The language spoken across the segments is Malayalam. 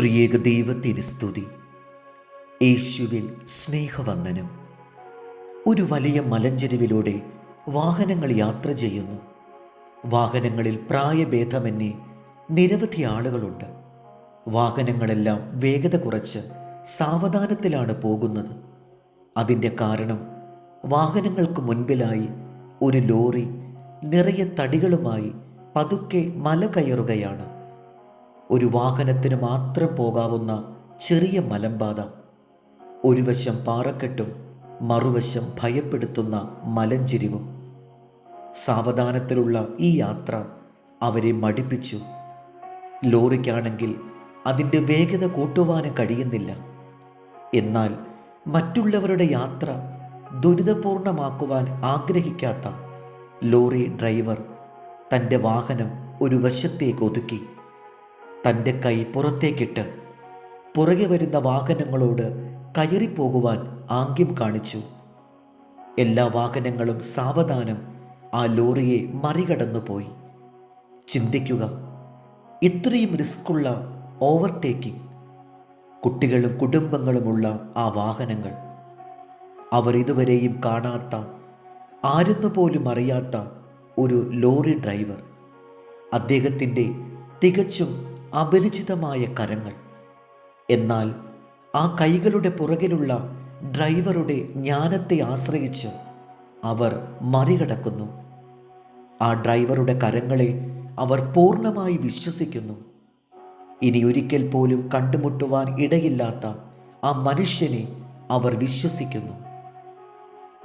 ത്രിയേക ദൈവത്തിന് സ്തുതി യേശുവിൽ സ്നേഹവന്ദനം. ഒരു വലിയ മലഞ്ചെരുവിലൂടെ വാഹനങ്ങൾ യാത്ര ചെയ്യുന്നു. വാഹനങ്ങളിൽ പ്രായഭേദമന്യേ നിരവധി ആളുകളുണ്ട്. വാഹനങ്ങളെല്ലാം വേഗത കുറച്ച് സാവധാനത്തിലാണ് പോകുന്നത്. അതിന്റെ കാരണം വാഹനങ്ങൾക്ക് മുൻപിലായി ഒരു ലോറി നിറയെ തടികളുമായി പതുക്കെ മല കയറുകയാണ്. ഒരു വാഹനത്തിന് മാത്രം പോകാവുന്ന ചെറിയ മലമ്പാത. ഒരു വശം പാറക്കെട്ടും മറുവശം ഭയപ്പെടുത്തുന്ന മലഞ്ചെരിവും. സാവധാനത്തിലുള്ള ഈ യാത്ര അവരെ മടിപ്പിച്ചു. ലോറിക്കാണെങ്കിൽ അതിന്റെ വേഗത കൂട്ടുവാനും കഴിയുന്നില്ല. എന്നാൽ മറ്റുള്ളവരുടെ യാത്ര ദുരിതപൂർണമാക്കുവാൻ ആഗ്രഹിക്കാത്ത ലോറി ഡ്രൈവർ തന്റെ വാഹനം ഒരു വശത്തേക്ക് ഒതുക്കി. തന്റെ കൈ പുറത്തേക്കിട്ട് പുറകെ വരുന്ന വാഹനങ്ങളോട് കയറിപ്പോകുവാൻ ആംഗ്യം കാണിച്ചു. എല്ലാ വാഹനങ്ങളും സാവധാനം ആ ലോറിയെ മറികടന്നു പോയി ചിന്തിക്കുക ഇത്രയും റിസ്ക്കുള്ള ഓവർടേക്കിംഗ് കുട്ടികളും കുടുംബങ്ങളുമുള്ള ആ വാഹനങ്ങൾ അവർ ഇതുവരെയും കാണാത്ത ആരെന്നു പോലും അറിയാത്ത ഒരു ലോറി ഡ്രൈവർ അദ്ദേഹത്തിന്റെ തികച്ചും അപരിചിതമായ കരങ്ങൾ. എന്നാൽ ആ കൈകളുടെ പുറകിലുള്ള ഡ്രൈവറുടെ ജ്ഞാനത്തെ ആശ്രയിച്ച് അവർ മറികടക്കുന്നു. ആ ഡ്രൈവറുടെ കരങ്ങളെ അവർ പൂർണമായി വിശ്വസിക്കുന്നു. ഇനി ഒരിക്കൽ പോലും കണ്ടുമുട്ടുവാൻ ഇടയില്ലാത്ത ആ മനുഷ്യനെ അവർ വിശ്വസിക്കുന്നു.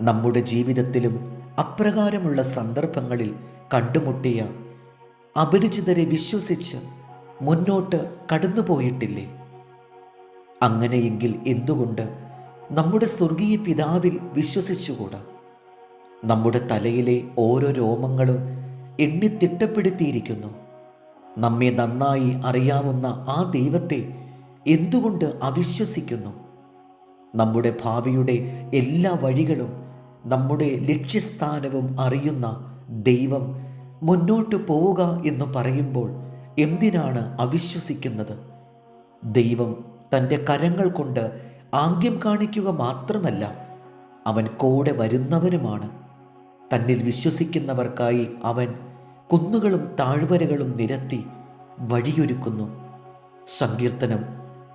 നമ്മുടെ ജീവിതത്തിലും അപ്രകാരമുള്ള സന്ദർഭങ്ങളിൽ കണ്ടുമുട്ടിയ അപരിചിതരെ വിശ്വസിച്ച് മുന്നോട്ട് കടന്നുപോയിട്ടില്ലേ? അങ്ങനെയെങ്കിൽ എന്തുകൊണ്ട് നമ്മുടെ സ്വർഗീയ പിതാവിൽ വിശ്വസിച്ചുകൂടാ? നമ്മുടെ തലയിലെ ഓരോ രോമങ്ങളും എണ്ണി തിട്ടപ്പെടുത്തിയിരിക്കുന്നു. നമ്മെ നന്നായി അറിയാവുന്ന ആ ദൈവത്തെ എന്തുകൊണ്ട് അവിശ്വസിക്കുന്നു? നമ്മുടെ ഭാവിയുടെ എല്ലാ വഴികളും നമ്മുടെ ലക്ഷ്യസ്ഥാനവും അറിയുന്ന ദൈവം മുന്നോട്ട് പോവുക എന്ന് പറയുമ്പോൾ എന്തിനാണ് അവിശ്വസിക്കുന്നത്? ദൈവം തന്റെ കരങ്ങൾ കൊണ്ട് ആംഗ്യം കാണിക്കുക മാത്രമല്ല അവൻ കൂടെ വരുന്നവനുമാണ്. തന്നിൽ വിശ്വസിക്കുന്നവർക്കായി അവൻ കുന്നുകളും താഴ്വരകളും നിരത്തി വഴിയൊരുക്കുന്നു. സങ്കീർത്തനം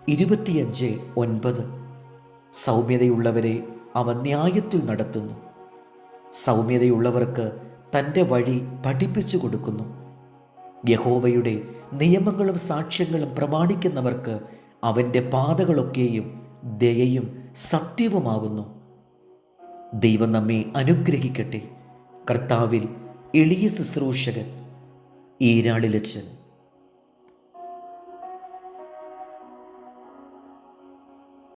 ഇരുപത്തിയഞ്ച് ഒൻപത്. സൗമ്യതയുള്ളവരെ അവൻ ന്യായത്തിൽ നടത്തുന്നു. സൗമ്യതയുള്ളവർക്ക് തന്റെ വഴി പഠിപ്പിച്ചു കൊടുക്കുന്നു. യഹോവയുടെ നിയമങ്ങളും സാക്ഷ്യങ്ങളും പ്രമാണിക്കുന്നവർക്ക് അവന്റെ പാതകളൊക്കെയും ദയയും സത്യവുമാകുന്നു. ദൈവം നമ്മെ അനുഗ്രഹിക്കട്ടെ. കർത്താവിൽ എളിയ ശുശ്രൂഷകൻ ഈരാളിലച്ചൻ